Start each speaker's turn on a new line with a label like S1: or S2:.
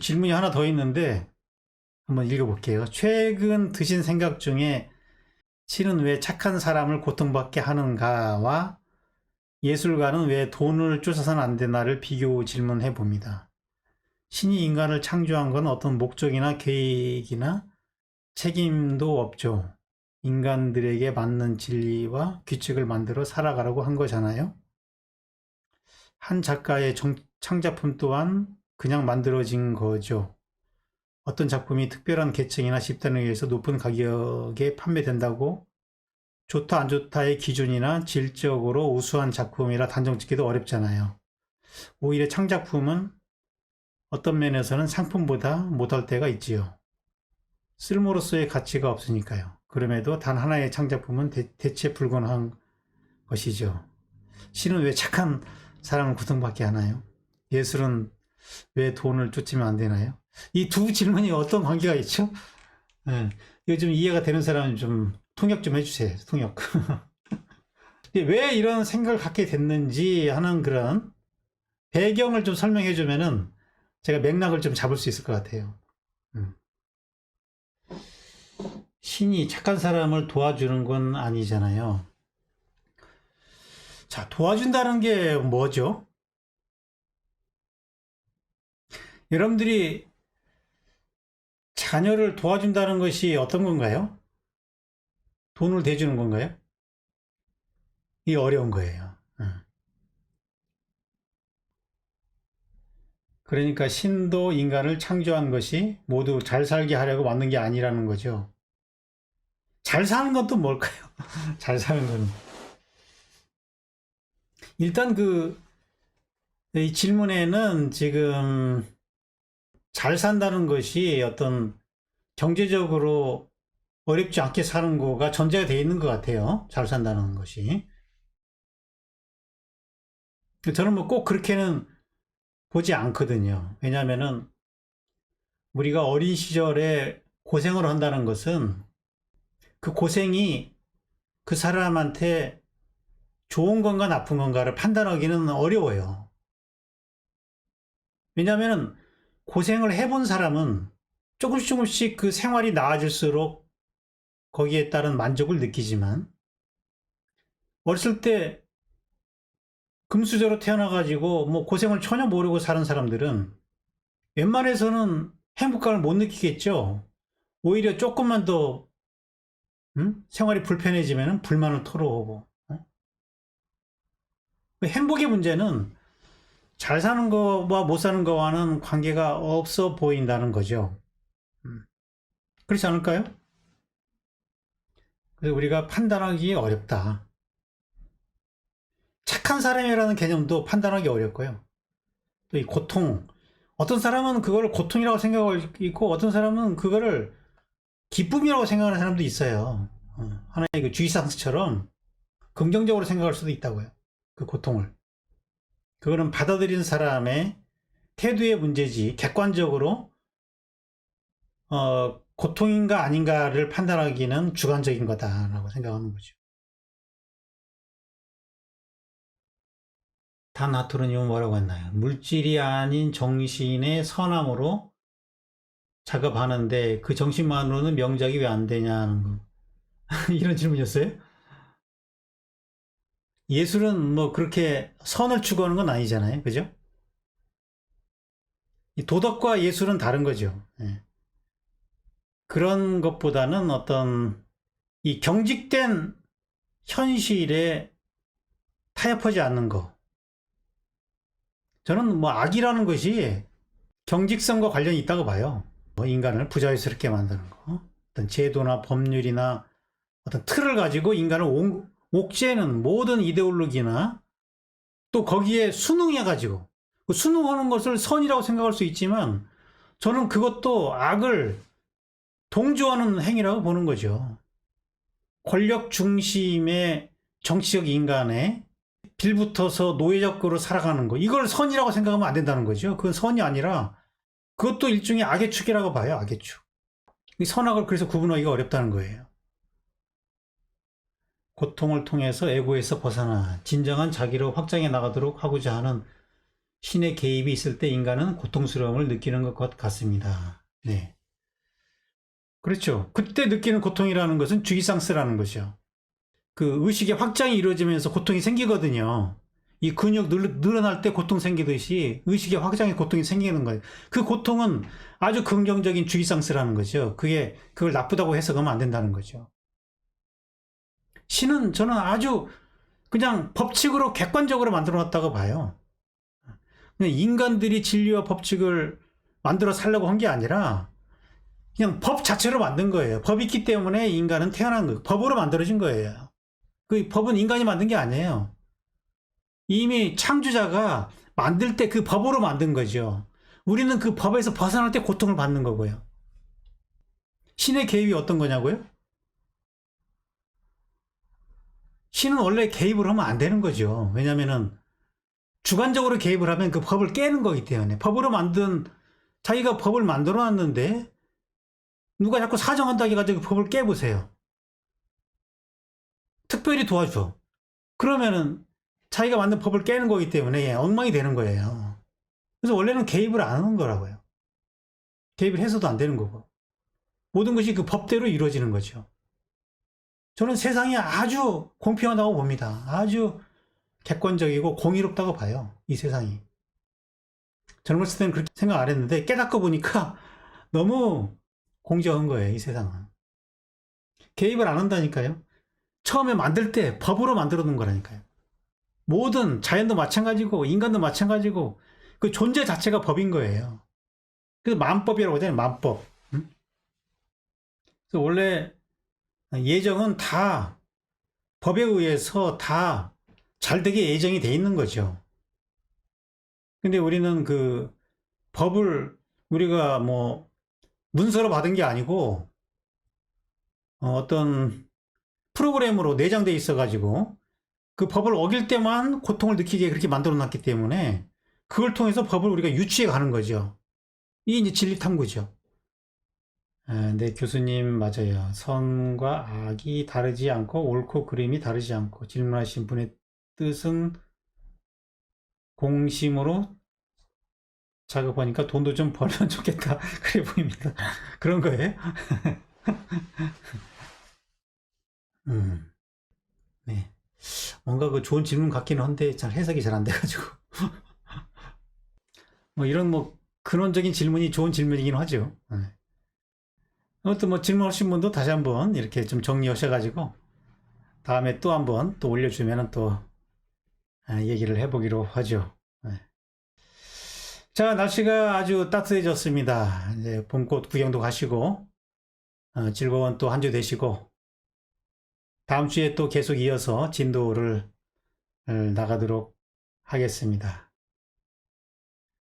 S1: 질문이 하나 더 있는데 한번 읽어볼게요. 최근 드신 생각 중에 신은 왜 착한 사람을 고통받게 하는가와 예술가는 왜 돈을 쫓아서는 안 되나를 비교 질문해 봅니다. 신이 인간을 창조한 건 어떤 목적이나 계획이나 책임도 없죠. 인간들에게 맞는 진리와 규칙을 만들어 살아가라고 한 거잖아요. 한 작가의 정- 창작품 또한 그냥 만들어진 거죠. 어떤 작품이 특별한 계층이나 집단에 의해서 높은 가격에 판매된다고 좋다 안 좋다의 기준이나 질적으로 우수한 작품이라 단정 짓기도 어렵잖아요. 오히려 창작품은 어떤 면에서는 상품보다 못할 때가 있지요. 쓸모로서의 가치가 없으니까요. 그럼에도 단 하나의 창작품은 대, 체 불가능한 것이죠. 신은 왜 착한 사람을 고통받게 하나요? 예술은 왜 돈을 쫓으면 안 되나요? 이 두 질문이 어떤 관계가 있죠? 예, 이거 좀 이해가 되는 사람은 좀 통역 좀 해주세요. 통역. 왜 이런 생각을 갖게 됐는지 하는 그런 배경을 좀 설명해 주면은 제가 맥락을 좀 잡을 수 있을 것 같아요. 음. 신이 착한 사람을 도와주는 건 아니잖아요. 자, 도와준다는 게 뭐죠? 여러분들이 자녀를 도와준다는 것이 어떤 건가요? 돈을 대주는 건가요? 이게 어려운 거예요. 응. 그러니까 신도 인간을 창조한 것이 모두 잘 살게 하려고 만든 게 아니라는 거죠. 잘 사는 것도 뭘까요? 잘 사는 건. 일단 그, 이 질문에는 지금 잘 산다는 것이 어떤 경제적으로 어렵지 않게 사는 거가 전제가 되어 있는 것 같아요. 잘 산다는 것이. 저는 뭐 꼭 그렇게는 보지 않거든요. 왜냐하면은 우리가 어린 시절에 고생을 한다는 것은 그 고생이 그 사람한테 좋은 건가 나쁜 건가를 판단하기는 어려워요. 왜냐하면 고생을 해본 사람은 조금씩 조금씩 그 생활이 나아질수록 거기에 따른 만족을 느끼지만 어렸을 때 금수저로 태어나가지고 뭐 고생을 전혀 모르고 사는 사람들은 웬만해서는 행복감을 못 느끼겠죠. 오히려 조금만 더 음? 생활이 불편해지면 불만을 털어오고 어? 행복의 문제는 잘 사는 거와 못 사는 거와는 관계가 없어 보인다는 거죠. 음. 그렇지 않을까요? 그래서 우리가 판단하기 어렵다. 착한 사람이라는 개념도 판단하기 어렵고요. 또 이 고통, 어떤 사람은 그걸 고통이라고 생각하고 있고, 어떤 사람은 그거를 기쁨이라고 생각하는 사람도 있어요. 어, 하나의 그 주의상스처럼 긍정적으로 생각할 수도 있다고요. 그 고통을. 그거는 받아들이는 사람의 태도의 문제지, 객관적으로, 어, 고통인가 아닌가를 판단하기는 주관적인 거다라고 생각하는 거죠. 다나토르님은 뭐라고 했나요? 물질이 아닌 정신의 선함으로 작업하는데 그 정신만으로는 명작이 왜 안 되냐는 거. 이런 질문이었어요? 예술은 뭐 그렇게 선을 추구하는 건 아니잖아요. 그죠? 이 도덕과 예술은 다른 거죠. 예. 그런 것보다는 어떤 이 경직된 현실에 타협하지 않는 거. 저는 뭐 악이라는 것이 경직성과 관련이 있다고 봐요. 뭐 인간을 부자유스럽게 만드는 거. 어떤 제도나 법률이나 어떤 틀을 가지고 인간을 옥, 옥죄는 모든 이데올로기나 또 거기에 순응해가지고 그 순응하는 것을 선이라고 생각할 수 있지만 저는 그것도 악을 동조하는 행위라고 보는 거죠. 권력 중심의 정치적 인간의 빌붙어서 노예적으로 살아가는 거. 이걸 선이라고 생각하면 안 된다는 거죠. 그건 선이 아니라 그것도 일종의 악의 축이라고 봐요. 악의 축. 이 선악을 그래서 구분하기가 어렵다는 거예요. 고통을 통해서 에고에서 벗어나 진정한 자기로 확장해 나가도록 하고자 하는 신의 개입이 있을 때 인간은 고통스러움을 느끼는 것 같습니다. 네. 그렇죠. 그때 느끼는 고통이라는 것은 주기상스라는 거죠. 그 의식의 확장이 이루어지면서 고통이 생기거든요. 이 근육 늘, 늘어날 때 고통 생기듯이 의식의 확장에 고통이 생기는 거예요. 그 고통은 아주 긍정적인 주기상스라는 거죠. 그게 그걸 나쁘다고 해석하면 안 된다는 거죠. 신은 저는 아주 그냥 법칙으로 객관적으로 만들어 놨다고 봐요. 그냥 인간들이 진리와 법칙을 만들어 살려고 한 게 아니라 그냥 법 자체로 만든 거예요. 법이 있기 때문에 인간은 태어난 거예요. 법으로 만들어진 거예요. 그 법은 인간이 만든 게 아니에요. 이미 창조자가 만들 때 그 법으로 만든 거죠. 우리는 그 법에서 벗어날 때 고통을 받는 거고요. 신의 개입이 어떤 거냐고요? 신은 원래 개입을 하면 안 되는 거죠. 왜냐면은 주관적으로 개입을 하면 그 법을 깨는 거기 때문에 법으로 만든 자기가 법을 만들어 놨는데 누가 자꾸 사정한다고 해가지고 그 법을 깨보세요. 특별히 도와줘. 그러면은 자기가 만든 법을 깨는 거기 때문에 엉망이 되는 거예요. 그래서 원래는 개입을 안 하는 거라고요. 개입을 해서도 안 되는 거고. 모든 것이 그 법대로 이루어지는 거죠. 저는 세상이 아주 공평하다고 봅니다. 아주 객관적이고 공의롭다고 봐요. 이 세상이. 젊었을 때는 그렇게 생각 안 했는데 깨닫고 보니까 너무 공정한 거예요. 이 세상은. 개입을 안 한다니까요. 처음에 만들 때 법으로 만들어 놓은 거라니까요. 모든 자연도 마찬가지고 인간도 마찬가지고 그 존재 자체가 법인 거예요. 그래서 만법이라고 하잖아요. 만법. 응? 그래서 원래 예정은 다 법에 의해서 다 잘 되게 예정이 돼 있는 거죠. 근데 우리는 그 법을 우리가 뭐 문서로 받은 게 아니고 어, 어떤 프로그램으로 내장돼 있어 가지고 그 법을 어길 때만 고통을 느끼게 그렇게 만들어 놨기 때문에 그걸 통해서 법을 우리가 유치해 가는 거죠. 이게 이제 진리 탐구죠. 아, 네, 교수님 맞아요. 선과 악이 다르지 않고 옳고 그름이 다르지 않고 질문하신 분의 뜻은 공심으로 작업하니까 돈도 좀 벌면 좋겠다. 그래 보입니다. 그런 거예요? 음, 네. 뭔가 그 좋은 질문 같기는 한데 잘 해석이 잘 안 돼가지고. 뭐 이런 뭐 근원적인 질문이 좋은 질문이긴 하죠. 네. 아무튼 뭐 질문하신 분도 다시 한번 이렇게 좀 정리하셔가지고 다음에 또 한번 또 올려주면은 또 아, 얘기를 해보기로 하죠. 네. 자, 날씨가 아주 따뜻해졌습니다. 이제 봄꽃 구경도 가시고 어, 즐거운 또 한 주 되시고 다음 주에 또 계속 이어서 진도를 어, 나가도록 하겠습니다.